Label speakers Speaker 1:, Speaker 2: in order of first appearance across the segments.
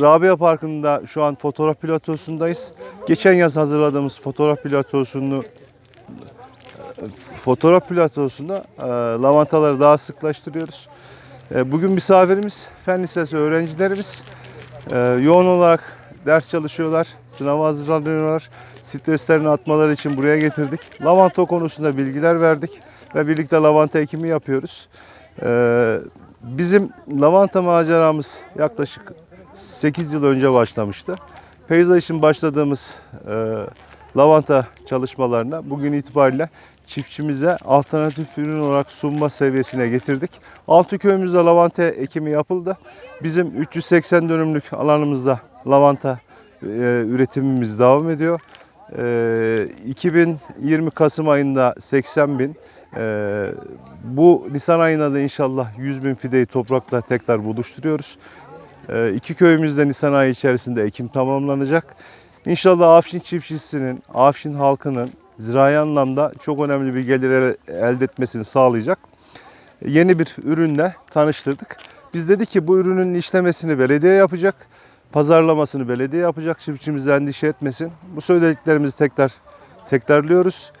Speaker 1: Rabia Parkı'nda şu an fotoğraf platosundayız. Geçen yaz hazırladığımız fotoğraf platosunu fotoğraf platosunda e, lavantaları daha sıklaştırıyoruz. E, bugün misafirimiz Fen Lisesi öğrencilerimiz. E, yoğun olarak ders çalışıyorlar, sınava hazırlanıyorlar. Streslerini atmaları için buraya getirdik. Lavanta konusunda bilgiler verdik ve birlikte lavanta ekimi yapıyoruz. E, bizim lavanta maceramız yaklaşık 8 yıl önce başlamıştı. Peyzaj için başladığımız e, lavanta çalışmalarına bugün itibariyle çiftçimize alternatif ürün olarak sunma seviyesine getirdik. Altı köyümüzde lavanta ekimi yapıldı. Bizim 380 dönümlük alanımızda lavanta e, üretimimiz devam ediyor. E, 2020 Kasım ayında 80 bin, e, bu Nisan ayında da inşallah 100 bin fideyi toprakla tekrar buluşturuyoruz. E, iki köyümüzde Nisan ayı içerisinde ekim tamamlanacak. İnşallah Afşin çiftçisinin, Afşin halkının zirai anlamda çok önemli bir gelir el- elde etmesini sağlayacak yeni bir ürünle tanıştırdık. Biz dedik ki bu ürünün işlemesini belediye yapacak, pazarlamasını belediye yapacak, çiftçimiz endişe etmesin. Bu söylediklerimizi tekrar tekrarlıyoruz.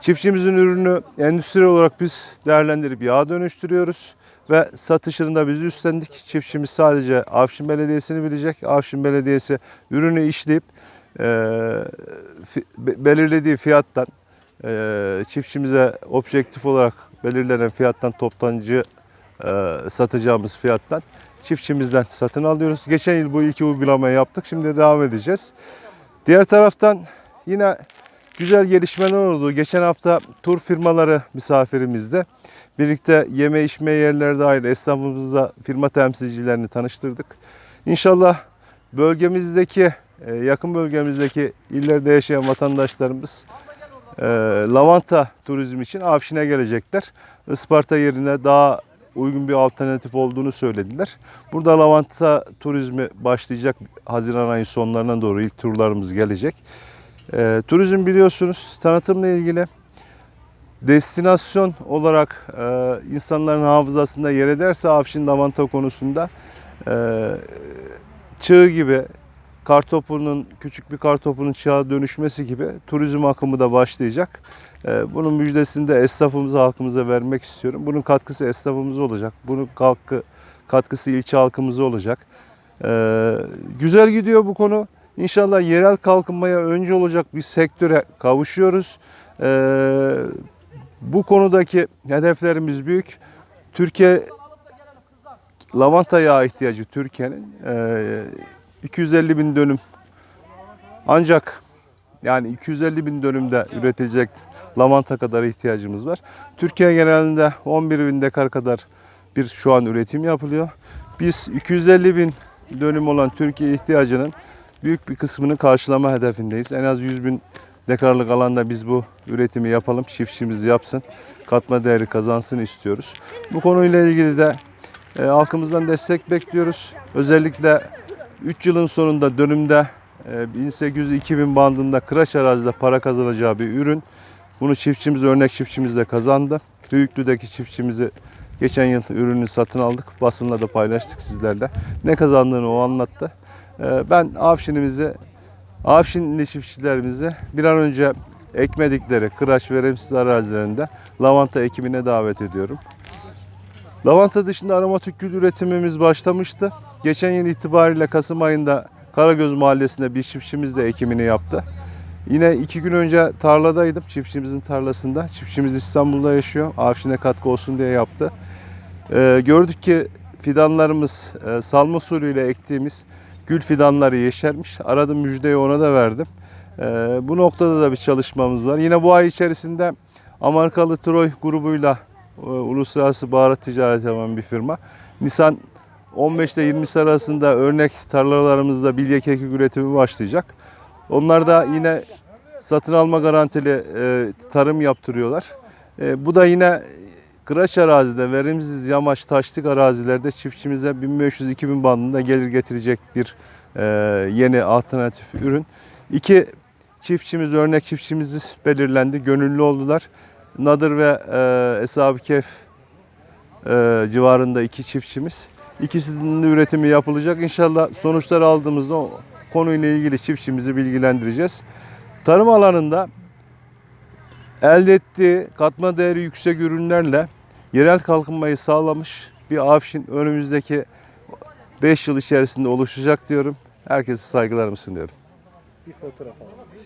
Speaker 1: Çiftçimizin ürünü endüstri olarak biz değerlendirip yağa dönüştürüyoruz ve satışını da biz üstlendik. Çiftçimiz sadece Afşin Belediyesi'ni bilecek. Afşin Belediyesi ürünü işleyip be- belirlediği fiyattan eee, çiftçimize objektif olarak belirlenen fiyattan toptancı eee, satacağımız fiyattan çiftçimizden satın alıyoruz. Geçen yıl bu iki uygulamayı yaptık. Şimdi devam edeceğiz. Diğer taraftan yine güzel gelişmeler oldu. Geçen hafta tur firmaları misafirimizde. Birlikte yeme içme yerleri dahil esnafımızla firma temsilcilerini tanıştırdık. İnşallah bölgemizdeki, e, yakın bölgemizdeki illerde yaşayan vatandaşlarımız e, lavanta turizmi için Afşin'e gelecekler. Isparta yerine daha uygun bir alternatif olduğunu söylediler. Burada lavanta turizmi başlayacak Haziran ayı sonlarına doğru ilk turlarımız gelecek. E, turizm biliyorsunuz tanıtımla ilgili destinasyon olarak e, insanların hafızasında yer ederse Afşin lavanta konusunda e, çığ gibi kartopunun küçük bir kartopunun çığa dönüşmesi gibi turizm akımı da başlayacak. E, bunun müjdesini de esnafımıza, halkımıza vermek istiyorum. Bunun katkısı esnafımıza olacak. Bunun katkı, katkısı ilçe halkımıza olacak. E, güzel gidiyor bu konu. İnşallah yerel kalkınmaya önce olacak bir sektöre kavuşuyoruz. E, bu konudaki hedeflerimiz büyük. Türkiye lavanta yağı ihtiyacı Türkiye'nin e, 250 bin dönüm ancak yani 250 bin dönümde üretilecek lavanta kadar ihtiyacımız var. Türkiye genelinde 11 bin dekar kadar bir şu an üretim yapılıyor. Biz 250 bin dönüm olan Türkiye ihtiyacının büyük bir kısmını karşılama hedefindeyiz. En az 100 bin dekarlık alanda biz bu üretimi yapalım, çiftçimiz yapsın, katma değeri kazansın istiyoruz. Bu konuyla ilgili de e, halkımızdan destek bekliyoruz. Özellikle 3 yılın sonunda dönümde e, 1800-2000 bandında kıraç arazide para kazanacağı bir ürün. Bunu çiftçimiz, örnek çiftçimiz de kazandı. Büyüklü'deki çiftçimizi geçen yıl ürünü satın aldık. Basınla da paylaştık sizlerle. Ne kazandığını o anlattı. E, ben Afşin'imizi, Afşinli çiftçilerimizi bir an önce ekmedikleri kıraç verimsiz arazilerinde lavanta ekimine davet ediyorum. Lavanta dışında aromatik gül üretimimiz başlamıştı. Geçen yıl itibariyle Kasım ayında Karagöz Mahallesi'nde bir çiftçimiz de ekimini yaptı. Yine iki gün önce tarladaydım, çiftçimizin tarlasında. Çiftçimiz İstanbul'da yaşıyor, Afşin'e katkı olsun diye yaptı. Ee, gördük ki fidanlarımız e, salma usulüyle ektiğimiz gül fidanları yeşermiş. Aradım müjdeyi ona da verdim. Ee, bu noktada da bir çalışmamız var. Yine bu ay içerisinde Amerikalı Troy grubuyla e, uluslararası baharat ticareti yapan bir firma. Nisan 15 ile 20 arasında örnek tarlalarımızda bilye kekik üretimi başlayacak. Onlar da yine satın alma garantili e, tarım yaptırıyorlar. E, bu da yine kıraç arazide, verimsiz yamaç, taşlık arazilerde çiftçimize 1500-2000 bandında gelir getirecek bir e, yeni alternatif ürün. İki çiftçimiz, örnek çiftçimiz belirlendi, gönüllü oldular. Nadır ve e, Eshab-ı Kehf e, civarında iki çiftçimiz. İkisinin de üretimi yapılacak. İnşallah sonuçları aldığımızda o konuyla ilgili çiftçimizi bilgilendireceğiz. Tarım alanında elde ettiği katma değeri yüksek ürünlerle yerel kalkınmayı sağlamış bir Afşin önümüzdeki 5 yıl içerisinde oluşacak diyorum. Herkese saygılarımı sunuyorum.
Speaker 2: Bir fotoğraf alalım.